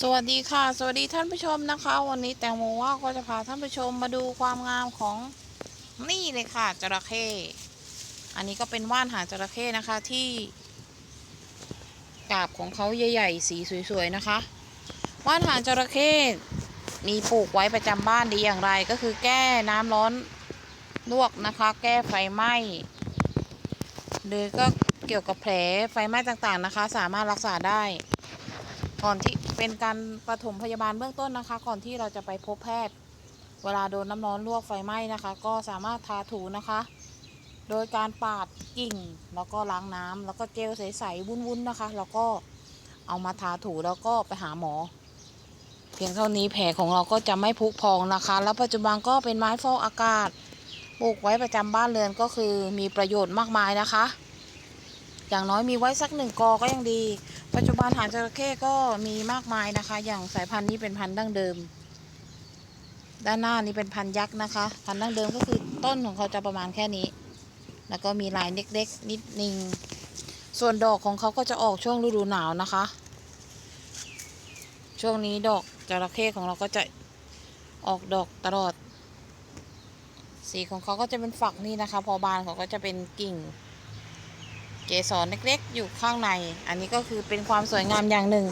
สวัสดีค่ะ สวัสดีท่านผู้ชมนะคะ วันนี้แตงโมว่าก็จะพาท่านผู้ชมมาดูความงามของนี่เลยค่ะจระเข้อันนี้ก็เป็นว่านหาจระเข้นะคะที่กาบของเขาใหญ่ๆสีสวยๆนะคะว่านหางจระเข้มีปลูกไว้ประจำบ้านดีอย่างไรก็คือแก้น้ำร้อนลวกนะคะ แก้ไฟไหม้หรือก็เกี่ยวกับแผลไฟไหม้ต่างๆนะคะ สามารถรักษาได้ ก่อนที่เป็นการปฐมพยาบาลเบื้องต้นนะคะ ก่อนที่เราจะไปพบแพทย์ เวลาโดนน้ำร้อนลวกไฟไหม้นะคะ ก็สามารถทาถูนะคะ โดยการปาดกิ่ง แล้วก็ล้างน้ำแล้วก็เจลใสๆวุ้นๆนะคะ แล้วก็เอามาทาถูแล้วก็ไปหาหมอ เพียงเท่านี้แผลของเราก็จะไม่พุพองนะคะ แล้วปัจจุบันก็เป็นไม้ฟอกอากาศปลูกไว้ประจำบ้านเรือนก็คือมีประโยชน์มากมายนะคะ อย่างน้อยมีไว้สักหนึ่งกอก็ยังดี ปัจจุบันหางจระเข้ก็มีมากมายนะคะ อย่างสายพันธุ์นี้เป็นพันธุ์ดั้งเดิม ด้านหน้านี้เป็นพันธุ์ยักษ์นะคะ พันธุ์ดั้งเดิมก็คือต้นของเขาจะประมาณแค่นี้ แล้วก็มีลายเล็กๆนิดนึงส่วนดอกของเขาก็จะออกช่วงฤดูหนาวนะคะ ช่วงนี้ดอกจระเข้ของเราก็จะออกดอกตลอด สีของเขาก็จะเป็นฝักนี่นะคะ พอบานเขาก็จะเป็นกิ่ง เกสรเล็กๆ อยู่ข้างใน อันนี้ก็คือเป็นความสวยงามอย่างหนึ่ง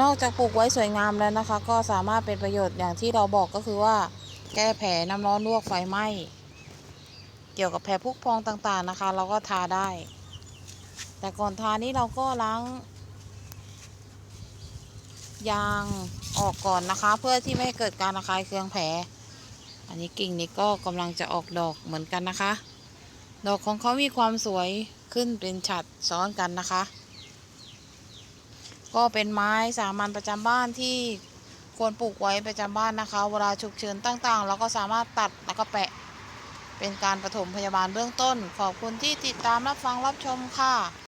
นอกจากปลูกไว้สวยงามแล้วนะคะ ก็สามารถเป็นประโยชน์อย่างที่เราบอกก็คือว่า แก้แผลน้ำร้อนลวกไฟไหม้เกี่ยวกับแผลพุพองต่างๆนะคะ เราก็ทาได้ แต่ก่อนทานี้เราก็ล้าง ยางออกก่อนนะคะ เพื่อที่ไม่ให้เกิดการระคายเคืองแผล อันนี้กิ่งนี้ก็กำลังจะออกดอกเหมือนกันนะคะ ดอกของเขามีความสวย ขึ้นเป็นฉัดซ้อนกันนะคะ ก็เป็นไม้สามัญประจำบ้านที่ควรปลูกไว้ประจำบ้านนะคะ เวลาฉุกเฉินต่างๆ เราก็สามารถตัดแล้วก็แปะ เป็นการปฐมพยาบาลเบื้องต้น ขอบคุณที่ติดตามรับฟังรับชมค่ะ